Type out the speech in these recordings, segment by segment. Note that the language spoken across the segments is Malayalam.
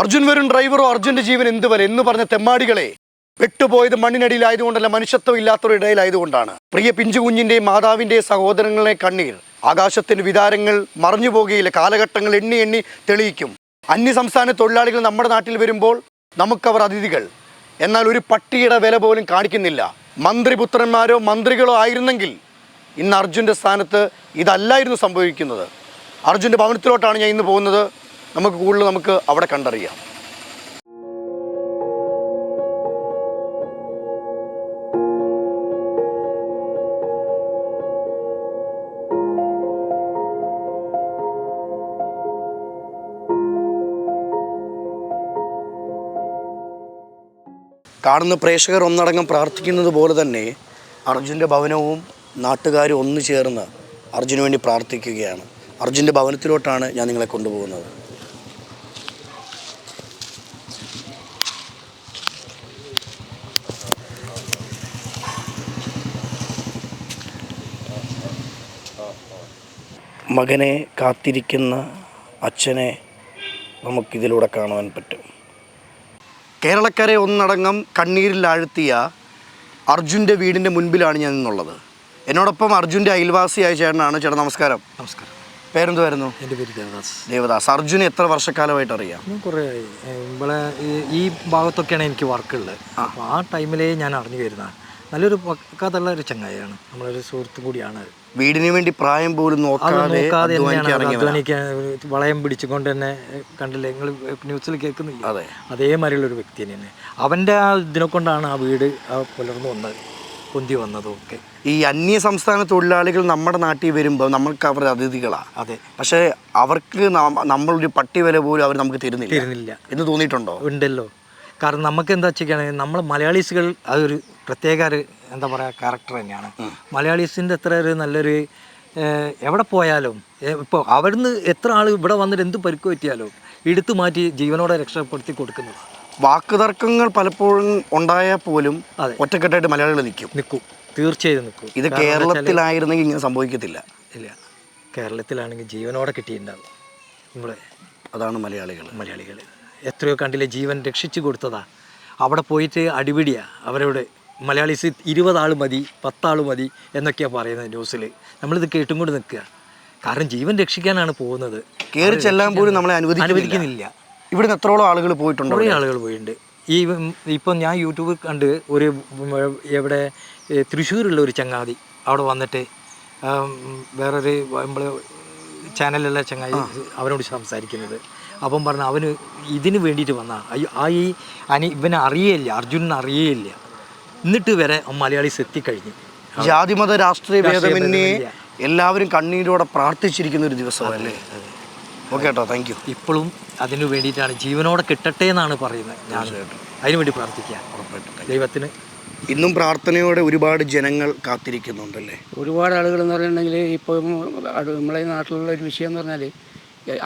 അർജുൻ വരും ഡ്രൈവറോ അർജുന്റെ ജീവൻ എന്ത് വരെ? എന്ന് പറഞ്ഞ തെമ്മാടികളെ വിട്ടുപോയത് മണ്ണിനടിയിൽ ആയതുകൊണ്ടല്ല മനുഷ്യത്വം ഇല്ലാത്തവരുടെ ഇടയിലായതുകൊണ്ടാണ് പ്രിയ പിഞ്ചു കുഞ്ഞിന്റെയും മാതാവിന്റെയും സഹോദരങ്ങളെ കണ്ണീർ ആകാശത്തിന്റെ വിതാരങ്ങൾ മറഞ്ഞു പോകുകയില്ല. കാലഘട്ടങ്ങൾ എണ്ണി എണ്ണി തെളിയിക്കും. അന്യ സംസ്ഥാന തൊഴിലാളികൾ നമ്മുടെ നാട്ടിൽ വരുമ്പോൾ നമുക്കവർ അതിഥികൾ. എന്നാൽ ഒരു പട്ടിയുടെ വില പോലും കാണിക്കുന്നില്ല. മന്ത്രിപുത്രന്മാരോ മന്ത്രികളോ ആയിരുന്നെങ്കിൽ ഇന്ന് അർജുന്റെ സ്ഥാനത്ത് ഇതല്ലായിരുന്നു സംഭവിക്കുന്നത്. അർജുന്റെ ഭവനത്തിലോട്ടാണ് ഞാൻ ഇന്ന് പോകുന്നത്. നമുക്ക് കൂടുതൽ നമുക്ക് അവിടെ കണ്ടറിയാം. കാണുന്ന പ്രേക്ഷകർ ഒന്നടങ്കം പ്രാർത്ഥിക്കുന്നത് പോലെ തന്നെ അർജുന്റെ ഭവനവും നാട്ടുകാരും ഒന്നു ചേർന്ന് അർജുന് വേണ്ടി പ്രാർത്ഥിക്കുകയാണ്. അർജുന്റെ ഭവനത്തിലോട്ടാണ് ഞാൻ നിങ്ങളെ കൊണ്ടുപോകുന്നത്. മകനെ കാത്തിരിക്കുന്ന അച്ഛനെ നമുക്കിതിലൂടെ കാണുവാൻ പറ്റും. കേരളക്കരെ ഒന്നടങ്കം കണ്ണീരിൽ ആഴ്ത്തിയ അർജുന്റെ വീടിന്റെ മുൻപിലാണ് ഞാൻ നിന്നുള്ളത്. എന്നോടൊപ്പം അർജുന്റെ അയൽവാസിയായ ചേട്ടനാണ്. ചേട്ടൻ നമസ്കാരം. നമസ്കാരം. പേരെന്തുവായിരുന്നു? എന്റെ പേര് ദേവദാസ്. ദേവദാസ്. അർജുന് എത്ര വർഷക്കാലമായിട്ട് അറിയാം? ഞാൻ കുറേ ഇവിടെ ഈ ഭാഗത്തൊക്കെയാണ് എനിക്ക് വർക്കുള്ളത് അപ്പോൾ ആ. ടൈമിലേ ഞാൻ അറിഞ്ഞു വരുന്നതാണ്. നല്ലൊരു പക്കാതുള്ള ഒരു ചങ്ങായിയാണ്. നമ്മളൊരു സുഹൃത്തും കൂടിയാണ്. വീടിന് വേണ്ടി പ്രായം പോലും നോക്കാതെ അധ്വാനിക്കാൻ വളയം പിടിച്ചുകൊണ്ട് തന്നെ കണ്ടില്ലേ? നിങ്ങൾ ന്യൂസിൽ കേൾക്കുന്നില്ല? അതെ. അതേമാതിരിയുള്ള ഒരു വ്യക്തി തന്നെയാണ്. അവന്റെ ആ ഇതിനെ കൊണ്ടാണ് ആ വീട് ആ പുലർന്നു വന്നത് പൊന്തി വന്നതും ഒക്കെ ഈ അന്യ സംസ്ഥാന തൊഴിലാളികൾ നമ്മുടെ നാട്ടിൽ വരുമ്പോൾ നമ്മൾക്ക് അവർ അതിഥികളാണ് അതെ. പക്ഷേ അവർക്ക് നമ്മളൊരു പട്ടി വില പോലും അവർ നമുക്ക് തരുന്നില്ല. തരുന്നില്ല. എന്ന് തോന്നിയിട്ടുണ്ടോ? ഉണ്ടല്ലോ. കാരണം നമുക്ക് എന്താ വെച്ചിരിക്കുകയാണെങ്കിൽ നമ്മൾ മലയാളീസുകൾ അതൊരു പ്രത്യേക ഒരു എന്താ പറയുക ക്യാരക്ടർ തന്നെയാണ്. മലയാളീസിന്റെ എത്ര ഒരു നല്ലൊരു എവിടെ പോയാലും ഇപ്പോൾ അവിടുന്ന് എത്ര ആൾ ഇവിടെ വന്നിട്ട് എന്ത് പരിക്ക് പറ്റിയാലും എടുത്തു മാറ്റി ജീവനോടെ രക്ഷപ്പെടുത്തി കൊടുക്കുന്നത്. വാക്കുതർക്കങ്ങൾ പലപ്പോഴും ഉണ്ടായാൽ പോലും അതെ. ഒറ്റക്കെട്ടായിട്ട് മലയാളികൾ നിൽക്കും. നിൽക്കും. തീർച്ചയായും നിൽക്കും. ഇത് കേരളത്തിലായിരുന്നെങ്കിൽ ഇങ്ങനെ സംഭവിക്കത്തില്ല. ഇല്ല. കേരളത്തിലാണെങ്കിൽ ജീവനോടെ കിട്ടിയിട്ടുണ്ടാവും. നമ്മളെ അതാണ് മലയാളികൾ. മലയാളികൾ എത്രയോ കണ്ടില്ലേ ജീവൻ രക്ഷിച്ചു കൊടുത്തതാ. അവിടെ പോയിട്ട് അടിപിടിയാണ് അവരോട്. മലയാളീസ് ഇരുപതാൾ മതി പത്താൾ മതി എന്നൊക്കെയാണ് പറയുന്നത് ന്യൂസിൽ. നമ്മളിത് കേട്ടും കൊണ്ട് നിൽക്കുക. കാരണം ജീവൻ രക്ഷിക്കാനാണ് പോകുന്നത്. കയറി ചെല്ലാൻ പോലും നമ്മളെ അനുവദിക്കുന്നില്ല. ഇവിടെ ഇവിടുന്ന് എത്രോളം ആളുകൾ പോയിട്ടുണ്ട് കുറേ ആളുകൾ പോയിട്ടുണ്ട്. ഈ ഇപ്പം ഞാൻ യൂട്യൂബിൽ കണ്ട് ഒരു എവിടെ തൃശ്ശൂരുള്ള ഒരു ചങ്ങാതി അവിടെ വന്നിട്ട് വേറൊരു നമ്മൾ ചാനലിലുള്ള ചങ്ങാതി അവനോട് സംസാരിക്കുന്നത്. അപ്പം പറഞ്ഞു അവന് ഇതിന് വേണ്ടിയിട്ട് വന്ന. ആ ഈ അനി ഇവനെ അറിയേയില്ല അർജുനൻ അറിയേയില്ല. എന്നിട്ട് വരെ മലയാളീസ് എത്തിക്കഴിഞ്ഞു. ജാതിമത രാഷ്ട്രീയ ഭേദമന്യേ. എല്ലാവരും കണ്ണീരോടെ പ്രാർത്ഥിച്ചിരിക്കുന്ന ഒരു ദിവസമല്ലേ ഓക്കെ കേട്ടോ താങ്ക് യു ഇപ്പോഴും അതിന് വേണ്ടിയിട്ടാണ് ജീവനോടെ കിട്ടട്ടെ എന്നാണ് പറയുന്നത് ഞാൻ. അതിനു വേണ്ടി പ്രാർത്ഥിക്കുക. ദൈവത്തിന് ഇന്നും പ്രാർത്ഥനയോടെ ഒരുപാട് ജനങ്ങൾ കാത്തിരിക്കുന്നുണ്ടല്ലേ? ഒരുപാട് ആളുകൾ എന്ന് പറയുന്നുണ്ടെങ്കിൽ ഇപ്പോൾ നമ്മളെ നാട്ടിലുള്ള ഒരു വിഷയം എന്ന് പറഞ്ഞാൽ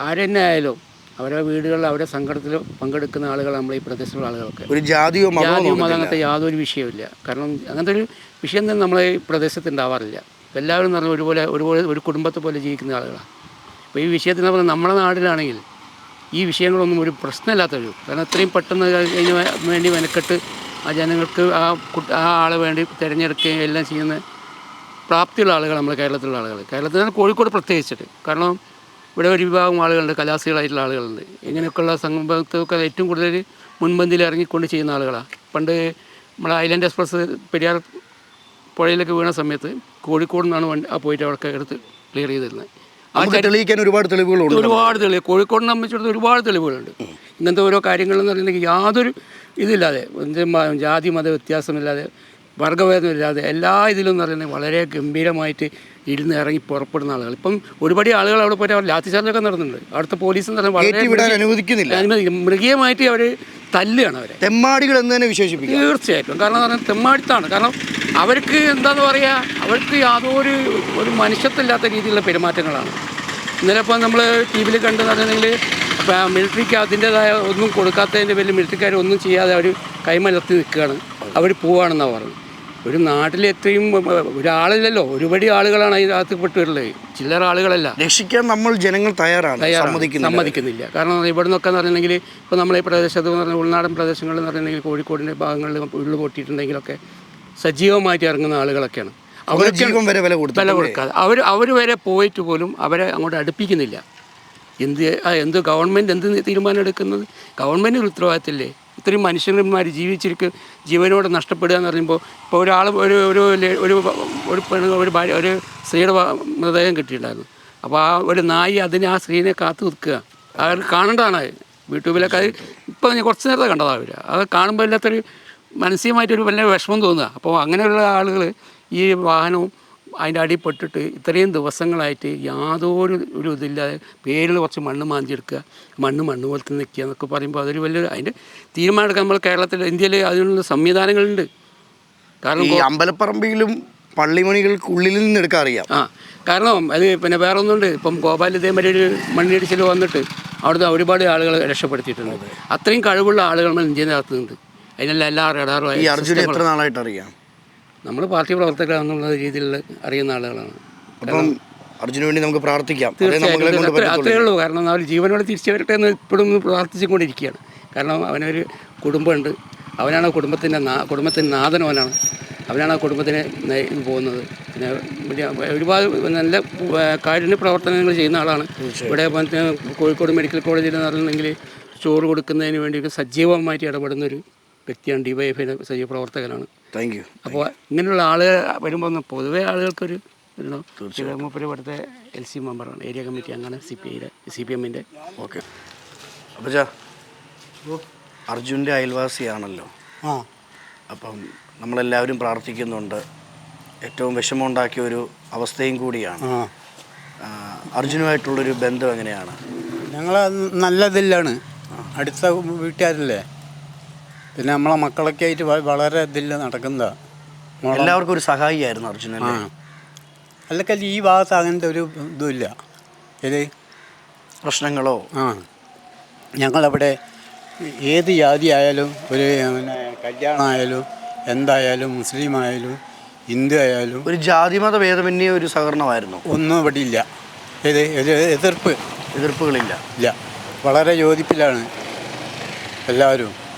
ആരെന്നെ ആയാലും അവരുടെ വീടുകളിൽ അവരുടെ സങ്കടത്തിൽ പങ്കെടുക്കുന്ന ആളുകൾ നമ്മൾ ഈ പ്രദേശത്തുള്ള ആളുകളൊക്കെ. ഒരു ജാതിയോ ജാതിയോ ജാതിയും മതം അങ്ങനത്തെ യാതൊരു വിഷയമില്ല കാരണം അങ്ങനത്തെ ഒരു വിഷയം തന്നെ നമ്മളെ ഈ പ്രദേശത്ത് ഉണ്ടാവാറില്ല. എല്ലാവരും എന്ന് പറഞ്ഞാൽ ഒരുപോലെ ഒരുപോലെ ഒരു കുടുംബത്തെ പോലെ ജീവിക്കുന്ന ആളുകളാണ്. അപ്പോൾ ഈ വിഷയത്തിന് പറഞ്ഞാൽ നമ്മുടെ നാട്ടിലാണെങ്കിൽ ഈ വിഷയങ്ങളൊന്നും ഒരു പ്രശ്നമില്ലാത്തൊരു കാരണം ഇത്രയും പെട്ടെന്ന് അതിന് വേണ്ടി മെനക്കെട്ട് ആ ജനങ്ങൾക്ക് ആ കുട്ടി ആ ആളെ വേണ്ടി തിരഞ്ഞെടുക്കുകയും എല്ലാം ചെയ്യുന്ന പ്രാപ്തിയുള്ള ആളുകൾ നമ്മൾ കേരളത്തിലുള്ള ആളുകൾ. കേരളത്തിൽ കോഴിക്കോട് പ്രത്യേകിച്ചിട്ട്. കാരണം ഇവിടെ ഒരു വിഭാഗം ആളുകളുണ്ട് കലാസികളായിട്ടുള്ള ആളുകളുണ്ട്. ഇങ്ങനെയൊക്കെയുള്ള സംഭവത്തൊക്കെ ഏറ്റവും കൂടുതൽ മുൻപന്തിയിൽ ഇറങ്ങിക്കൊണ്ട് ചെയ്യുന്ന ആളുകളാണ് പണ്ട് നമ്മുടെ ഐലൻഡ് എക്സ്പ്രസ് പെരിയാർ പുഴയിലൊക്കെ വീണ സമയത്ത് കോഴിക്കോട് നിന്നാണ് വണ്ടി ആ പോയിട്ട് അവിടെ എടുത്ത് ക്ലിയർ ചെയ്തിരുന്നത്. തെളിയിക്കാൻ ഒരുപാട് തെളിവുകളുണ്ട് ഒരുപാട് തെളിവ് കോഴിക്കോട് സംബന്ധിച്ചിടത്തോളം ഒരുപാട് തെളിവുകളുണ്ട്. ഇങ്ങനത്തെ ഓരോ കാര്യങ്ങളെന്ന് പറഞ്ഞിട്ടുണ്ടെങ്കിൽ യാതൊരു ഇതില്ലാതെ ജാതി മത വ്യത്യാസമില്ലാതെ വർഗഭേദമില്ലാതെ എല്ലാ ഇതിലും എന്ന് പറയുന്നത് വളരെ ഗംഭീരമായിട്ട് ഇരുന്ന് ഇറങ്ങി പുറപ്പെടുന്ന ആളുകൾ. ഇപ്പം ഒരുപാട് ആളുകൾ അവിടെ പോയിട്ട് അവർ ലാത്തിചാർജൊക്കെ നടന്നുണ്ട് അവിടുത്തെ പോലീസ് എന്ന് പറഞ്ഞാൽ അനുവദിക്കുന്നില്ല. മൃഗീയമായിട്ട് അവർ തല്ലുകയാണ് അവരെ. തെമ്മാടികൾ എന്ന് തന്നെ വിശേഷിപ്പിക്കും. തീർച്ചയായിട്ടും. കാരണം എന്ന് പറഞ്ഞാൽ തെമ്മാടിത്താണ്. കാരണം അവർക്ക് എന്താന്ന് പറയുക അവർക്ക് യാതൊരു ഒരു മനുഷ്യത്വമില്ലാത്ത രീതിയിലുള്ള പെരുമാറ്റങ്ങളാണ്. ഇന്നലെ ഇപ്പം നമ്മൾ ടി വിയിൽ കണ്ടു പറഞ്ഞിട്ടുണ്ടെങ്കിൽ മിലിറ്ററിക്ക് അതിന്റെതായ ഒന്നും കൊടുക്കാത്തതിന്റെ പേരിൽ മിലിറ്ററിക്കാർ ഒന്നും ചെയ്യാതെ അവർ കൈമലർത്തി നിൽക്കുകയാണ്. അവർ പോവാണെന്നാണ് പറഞ്ഞു ഒരു നാട്ടിൽ എത്രയും ഒരാളില്ലല്ലോ. ഒരുപടി ആളുകളാണ് അതിനകത്ത് പെട്ടുള്ളത് ചില്ലറ ആളുകളല്ല. രക്ഷിക്കാൻ നമ്മൾ ജനങ്ങൾ തയ്യാറാണ് സമ്മതിക്കുന്നില്ല. കാരണം ഇവിടെ നിന്നൊക്കെ എന്ന് പറഞ്ഞിട്ടുണ്ടെങ്കിൽ ഇപ്പോൾ നമ്മളെ ഈ പ്രദേശത്ത് എന്ന് പറഞ്ഞാൽ ഉൾനാടൻ പ്രദേശങ്ങളിൽ എന്ന് പറഞ്ഞിട്ടുണ്ടെങ്കിൽ കോഴിക്കോടിന്റെ ഭാഗങ്ങളിൽ ഉരുൾ പൊട്ടിയിട്ടുണ്ടെങ്കിലൊക്കെ സജീവമായിട്ട് ഇറങ്ങുന്ന ആളുകളൊക്കെയാണ്. അവരൊക്കെ വരെ വില കൊടുത്ത് വില കൊടുക്കാതെ. അവർ അവർ വരെ പോയിട്ട് പോലും അവരെ അങ്ങോട്ട് അടുപ്പിക്കുന്നില്ല. എന്ത് എന്ത് ഗവൺമെന്റ് എന്ത് തീരുമാനം എടുക്കുന്നത്? ഗവൺമെന്റ് ഉത്തരവാദിത്തമില്ലേ? ഇത്രയും മനുഷ്യന്മാർ ജീവിച്ചിരിക്കും ജീവനോടെ നഷ്ടപ്പെടുക എന്ന് പറയുമ്പോൾ ഇപ്പോൾ ഒരാൾ ഒരു ഒരു ഒരു ഒരു പെണ് ഒരു ഭാര്യ ഒരു സ്ത്രീയുടെ മൃതദേഹം കിട്ടിയിട്ടുണ്ടായിരുന്നു. അപ്പോൾ ആ ഒരു നായി അതിനെ ആ സ്ത്രീനെ കാത്തു നിൽക്കുക. അവർ കാണേണ്ടതാണ്. യൂട്യൂബിലൊക്കെ അത് ഇപ്പോൾ കുറച്ച് നേരത്തെ കണ്ടതാണ് അവർ അത് കാണുമ്പോൾ ഇല്ലാത്തൊരു മാനസികമായിട്ടൊരു വലിയ വിഷമം തോന്നുക. അപ്പോൾ അങ്ങനെയുള്ള ആളുകൾ ഈ വാഹനവും അതിന്റെ അടിപ്പെട്ടിട്ട് ഇത്രയും ദിവസങ്ങളായിട്ട് യാതൊരു ഒരു ഇതില്ലാതെ പേരിൽ കുറച്ച് മണ്ണ് മാന്തിയെടുക്കുക മണ്ണ് മണ്ണ് പോലത്തെ നിൽക്കുക എന്നൊക്കെ പറയുമ്പോൾ അതൊരു വലിയ അതിന്റെ തീരുമാനമെടുക്കാൻ നമ്മൾ കേരളത്തിൽ ഇന്ത്യയിൽ അതിനുള്ള സംവിധാനങ്ങളുണ്ട്. കാരണം ഈ അമ്പലപ്പറമ്പിലും പള്ളിമണികൾക്കുള്ളിൽ നിന്ന് എടുക്കാൻ അറിയാം. ആ കാരണം അത് പിന്നെ വേറെ ഒന്നുണ്ട് ഇപ്പം ഗോപാൽ ഇതേമാതിരി ഒരു മണ്ണിടിച്ചിൽ വന്നിട്ട് അവിടുന്ന് ഒരുപാട് ആളുകൾ രക്ഷപ്പെടുത്തിയിട്ടുണ്ട്. അത്രയും കഴിവുള്ള ആളുകൾ നമ്മൾ ഇന്ത്യയിൽ നടത്തുന്നുണ്ട്. അതിനെല്ലാം എല്ലാ റഡാറും ഈ അർജുനെ എത്ര നാളായിട്ട് അറിയാം? നമ്മൾ പാർട്ടി പ്രവർത്തകരാണെന്നുള്ള രീതിയിൽ അറിയുന്ന ആളുകളാണ്. അപ്പം അർജുന് വേണ്ടി നമുക്ക് പ്രാർത്ഥിക്കാം. അത്രയേ ഉള്ളൂ. കാരണം അവർ ജീവനോടെ തിരിച്ചു വരട്ടെ എന്ന് ഇപ്പോഴും പ്രാർത്ഥിച്ചുകൊണ്ടിരിക്കുകയാണ്. കാരണം അവനൊരു കുടുംബമുണ്ട്. അവനാണ് ആ കുടുംബത്തിന്റെ നാ കുടുംബത്തിന്റെ നാഥൻ അവനാണ്. അവനാണ് ആ കുടുംബത്തിനെ പോകുന്നത്. പിന്നെ ഒരുപാട് നല്ല കാരുണ്യ പ്രവർത്തനങ്ങൾ ചെയ്യുന്ന ആളാണ്. ഇവിടെ കോഴിക്കോട് മെഡിക്കൽ കോളേജിൽ എന്ന് പറഞ്ഞിട്ടുണ്ടെങ്കിൽ ചോറ് കൊടുക്കുന്നതിന് വേണ്ടി സജീവമായിട്ട് ഇടപെടുന്ന ഒരു വ്യക്തിയാണ് ഡിവൈഎഫിന്റെ സജീവ പ്രവർത്തകനാണ്. താങ്ക് യു അപ്പോൾ ഇങ്ങനെയുള്ള ആളുകൾ വരുമ്പോൾ ഒന്ന് പൊതുവേ ആളുകൾക്കൊരു മൂപ്പര് ഇവിടുത്തെ എൽ സി മെമ്പറാണ്. ഏരിയ കമ്മിറ്റി അങ്ങനെ സി പി ഐയുടെ സി പി എമ്മിന്റെ ഓക്കെ അപ്പച്ചാ അർജുന്റെ അയൽവാസിയാണല്ലോ. ആ. അപ്പം നമ്മളെല്ലാവരും പ്രാർത്ഥിക്കുന്നുണ്ട്. ഏറ്റവും വിഷമമുണ്ടാക്കിയ ഒരു അവസ്ഥയും കൂടിയാണ്. അർജുനുമായിട്ടുള്ളൊരു ബന്ധം എങ്ങനെയാണ്? ഞങ്ങൾ നല്ലതില്ലാണ്. അടുത്ത വീട്ടുകാരല്ലേ? പിന്നെ നമ്മളെ മക്കളൊക്കെ ആയിട്ട് വളരെ ഇതിൽ നടക്കുന്നതാ. എല്ലാവർക്കും ഒരു സഹായിയായിരുന്നു അർജുന അല്ലെങ്കിൽ ഈ ഭാഗത്ത് അങ്ങനത്തെ ഒരു ഇതുമില്ല. ഇത് പ്രശ്നങ്ങളോ? ആ. ഞങ്ങളവിടെ ഏത് ജാതി ആയാലും ഒരു പിന്നെ കല്യാണമായാലും എന്തായാലും മുസ്ലിം ആയാലും ഹിന്ദു ആയാലും ഒരു ജാതിമത ഭേദമന്യേ ഒരു സഹകരണമായിരുന്നു. ഒന്നും ഇവിടെ ഇല്ല. ഇത് എതിർപ്പ്. എതിർപ്പുകളില്ല. ഇല്ല. വളരെ യോജിപ്പിലാണ് എല്ലാവരും.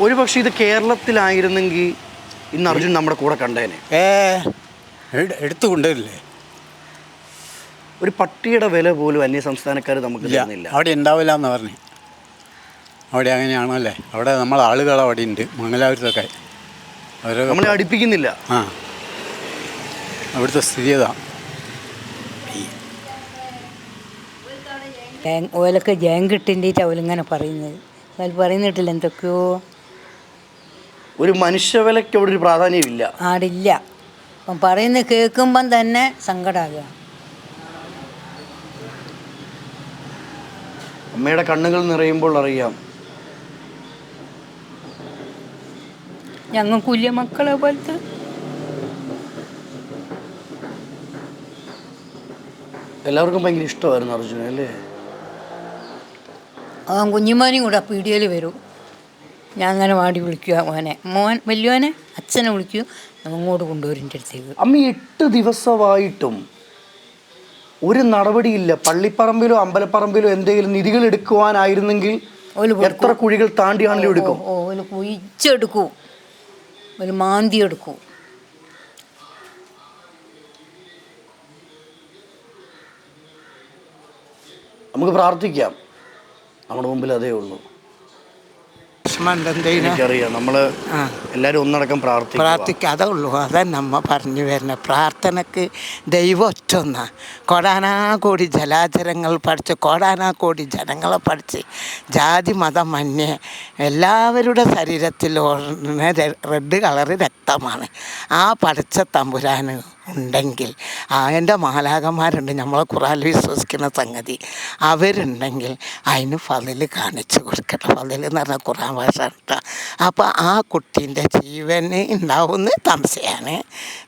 ഒരു പക്ഷേ ഇത് കേരളത്തിലായിരുന്നെങ്കിൽ ഇന്ന് അർജുൻ നമ്മുടെ കൂടെ കണ്ടേനെ. ഏ എടുത്തു കൊണ്ടുവരില്ലേ? ഒരു പട്ടിയുടെ വില പോലും അന്യ സംസ്ഥാനക്കാർ നമുക്ക് ഇല്ല തരുന്നില്ല. അവിടെ ഉണ്ടാവില്ല എന്ന് പറഞ്ഞു. അവിടെ അങ്ങനെയാണല്ലേ അവിടെ നമ്മൾ ആളുകൾ അവിടെ ഉണ്ട് മംഗലാപുരത്തൊക്കെ. അവരൊക്കെ നമ്മളെ അടുപ്പിക്കുന്നില്ല. ആ. അവിടുത്തെ സ്ഥിതി അതാ. ജാങ് ഓലൊക്കെ ജയം കിട്ടിന്റെ അവലിങ്ങനെ പറയുന്നത്. അതിൽ പറയുന്നിട്ടില്ല എന്തൊക്കെയോ. ഒരു മനുഷ്യവിലയ്ക്ക് അവിടെ ഒരു പ്രാധാന്യമില്ല. ആടില്ല. അപ്പം പറയുന്നത് കേൾക്കുമ്പം തന്നെ സങ്കടമാകുക അമ്മയുടെ കണ്ണുകൾ നിറയുമ്പോൾ അറിയാം. ഞങ്ങൾ കുല്യ മക്കളെ പോലത്തെ. എല്ലാവർക്കും ഭയങ്കര ഇഷ്ടമായിരുന്നു അർജുന അല്ലേ? ആ കുഞ്ഞുമോനും കൂടെ പീടികയിൽ വരും. ഞാൻ അങ്ങനെ വാടി വിളിക്കുക മോനെ. മോൻ വലിയോനെ അച്ഛനെ വിളിക്കൂ. അങ്ങോട്ട് കൊണ്ടുവരും എന്റെ അടുത്തേക്ക്. അമ്മ എട്ട് ദിവസമായിട്ടും ഒരു നടപടിയില്ല. പള്ളിപ്പറമ്പിലോ അമ്പലപ്പറമ്പിലോ എന്തെങ്കിലും നിധികൾ എടുക്കുവാനായിരുന്നെങ്കിൽ എത്ര കുഴികൾ താണ്ടിയാണെങ്കിലും എടുക്കും. ഓ ഒരു കുഴിച്ചെടുക്കൂ. ഒരു മാന്തി എടുക്കൂ. നമുക്ക് പ്രാർത്ഥിക്കാം. നമ്മുടെ മുമ്പിൽ അതേ ഉള്ളൂ. എന്തെങ്കിലും എനിക്കറിയാം. നമ്മൾ ആ. എല്ലാരും ഒന്നടക്കം പ്രാർത്ഥിക്കുക. അതേ ഉള്ളൂ അതാ നമ്മ പറഞ്ഞു വരുന്നത് പ്രാർത്ഥനക്ക് ദൈവം ഒറ്റൊന്ന. കോടാനാ കോടി ജലാചരങ്ങൾ പഠിച്ച് കോടാനാ കോടി ജനങ്ങളെ പഠിച്ച് ജാതി മതം മന്യേ എല്ലാവരുടെ ശരീരത്തിൽ റെഡ് കളറ് രക്തമാണ്. ആ പഠിച്ച തമ്പുരാന് ഉണ്ടെങ്കിൽ ആ എന്റെ മാലാകന്മാരുണ്ട് നമ്മളെ ഖുറാൻ വിശ്വസിക്കുന്ന സംഗതി. അവരുണ്ടെങ്കിൽ അതിന് ഫതിൽ കാണിച്ചു കൊടുക്കണം. ഫതിൽ എന്ന് പറഞ്ഞാൽ ഖുറാൻ ഭാഷ കേട്ടോ അപ്പോൾ ആ കുട്ടീന്റെ ജീവന് ഉണ്ടാവുന്ന തമസയാണ്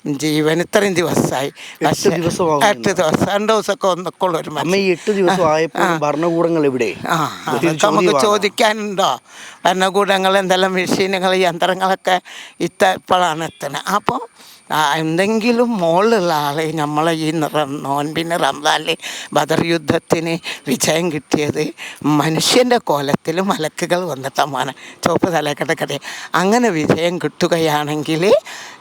ജീവൻ ഇത്രയും ദിവസമായി. പക്ഷേ. എട്ട് ദിവസം രണ്ട് ദിവസമൊക്കെ ഒന്നൊക്കെയുള്ള ഒരു എട്ട് ദിവസം ആയപ്പോൾ ഭരണകൂടങ്ങൾ എവിടെ? ആ അതൊക്കെ നമുക്ക് ചോദിക്കാനുണ്ടോ? ഭരണകൂടങ്ങൾ എന്തെല്ലാം മെഷീനുകൾ യന്ത്രങ്ങളൊക്കെ ഇത്ത ഇപ്പോഴാണ് എത്തുന്നത്. അപ്പോൾ എന്തെങ്കിലും മുകളിലുള്ള ആളെ നമ്മളെ ഈ നിറം നോൻപിന് റംസാനിൽ ബദർ യുദ്ധത്തിന് വിജയം കിട്ടിയത് മനുഷ്യന്റെ കോലത്തിൽ മലക്കുകൾ വന്നിട്ടാണ് മോനെ ചുവപ്പ് കഥ അങ്ങനെ വിജയം കിട്ടുകയാണെങ്കിൽ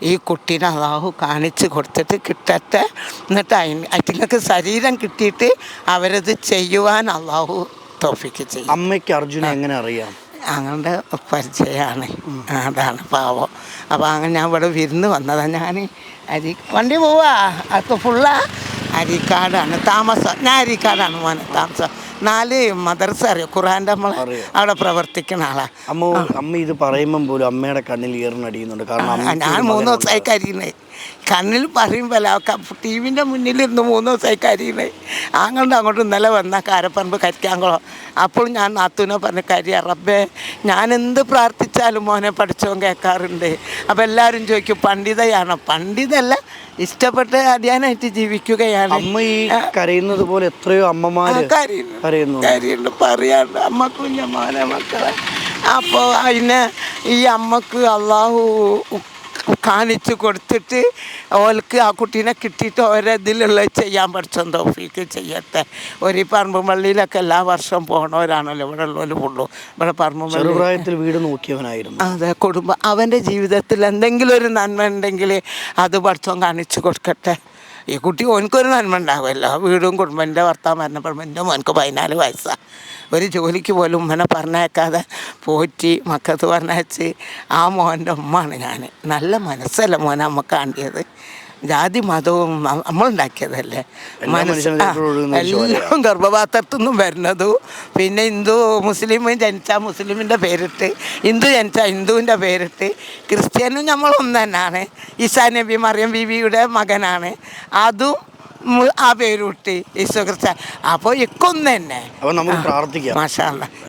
ഈ കുട്ടീനെ അതാഹു കാണിച്ചു കൊടുത്തിട്ട് കിട്ടട്ടെ. എന്നിട്ട് അതിന് അതിങ്ങൾക്ക് ശരീരം കിട്ടിയിട്ട് അവരത് ചെയ്യുവാൻ അള്ളാഹു തോഫിക്ക് ചെയ്യും. അമ്മയ്ക്ക് അർജുന എങ്ങനെ അറിയാം? അങ്ങനെ പരിചയമാണ്. അതാണ് പാവം. അപ്പോൾ അങ്ങനെ ഞാൻ ഇവിടെ വിരുന്ന് വന്നതാണ് ഞാൻ അരി വണ്ടി പോവാ. അത് ഫുള്ളാ അരിക്കാടാണ് താമസം. ഞാൻ അരിക്കാടാണ് മോനെ താമസം. നാല് മദർസ അറിയാം? ഖുറാന്റെ നമ്മൾ അവിടെ പ്രവർത്തിക്കുന്ന ആളാ. അമ്മ അമ്മ ഇത് പറയുമ്പം പോലും അമ്മയുടെ കണ്ണിൽ ഈറിനടിയുന്നുണ്ട് കാരണം ഞാൻ മൂന്ന് ദിവസമായി കരിയുന്നത് കണ്ണിൽ പറയുമ്പോൾ ടി വിന്റെ മുന്നിലിരുന്ന് മൂന്ന് ദിവസമായി കരിയുന്നത് അങ്ങോട്ട് അങ്ങോട്ട് ഇന്നലെ വന്ന കാരപ്പറമ്പ് കരിക്കാങ്കുളം. അപ്പോൾ ഞാൻ നാത്തൂനെ പറഞ്ഞ് കരിയ റബ്ബേ ഞാൻ എന്ത് പ്രാർത്ഥിച്ചാലും മോനെ പഠിച്ചോൻ കേൾക്കാറുണ്ട്. അപ്പോൾ എല്ലാവരും ചോദിക്കും പണ്ഡിതയാണോ? പണ്ഡിതല്ല ഇഷ്ടപ്പെട്ട് അടിയാനായിട്ട് ജീവിക്കുകയാണ്. അമ്മ ഈ കരയുന്നത് പോലെ എത്രയോ അമ്മമാര് കരയുന്നു. കാര്യമുണ്ട് പറയാണ്ട് അമ്മ കുഞ്ഞമ്മോനെ മക്കളെ. അപ്പോൾ അതിന് ഈ അമ്മയ്ക്ക് അള്ളാഹു കാണിച്ചു കൊടുത്തിട്ട് ഓൾക്ക് ആ കുട്ടീനെ കിട്ടിയിട്ട് ഓരോതിലുള്ള ചെയ്യാൻ പഠിച്ചോ തോഫിക്ക് ചെയ്യട്ടെ. ഒരു പറമ്പ് പള്ളിയിലൊക്കെ എല്ലാ വർഷവും പോണവരാണല്ലോ ഇവിടെ ഉള്ളവർ ഉള്ളൂ ഇവിടെ പറമ്പ് ചെറുപ്രായത്തിൽ വീട് നോക്കിയവനായിരുന്നു. അതെ കുടുംബം അവന്റെ ജീവിതത്തിൽ എന്തെങ്കിലും ഒരു നന്മ ഉണ്ടെങ്കിൽ അത് പഠിച്ചോൻ കാണിച്ചു കൊടുക്കട്ടെ. ഈ കുട്ടി ഓനക്കൊരു നന്മ ഉണ്ടാവുമല്ലോ. വീടും കുടുംബന്റെ ഭർത്താവ് മരണപ്പെടുമ്പോൾ എന്റെ മോനക്ക് പതിനാല് വയസ്സാണ് ഒരു ജോലിക്ക് പോലും ഉമ്മനെ പറഞ്ഞേക്കാതെ പോറ്റി മക്കത്ത് പറഞ്ഞയച്ച് ആ മോന്റെ ഉമ്മയാണ് ഞാൻ നല്ല മനസ്സല്ല മോനെ അമ്മ കാണ്ടിയത് ജാതി മതവും നമ്മളുണ്ടാക്കിയതല്ലേ? എല്ലാ ഗർഭപാത്രത്തിൽ നിന്നും വരുന്നതും. പിന്നെ ഹിന്ദു മുസ്ലിം ജനിച്ച മുസ്ലിമിന്റെ പേരിട്ട് ഹിന്ദു ജനിച്ച ഹിന്ദുവിന്റെ പേരിട്ട് ക്രിസ്ത്യാനും നമ്മൾ ഒന്ന് തന്നെയാണ് ഈസാ നബി മറിയം ബീവിയുടെ മകനാണ്. അതും ആ പേരുട്ടി ഈശോ ക്രിസ്ത്യ. അപ്പോൾ ഇക്കൊന്ന് തന്നെ. നമുക്ക് പ്രാർത്ഥിക്കാം. മാഷാ അല്ലാ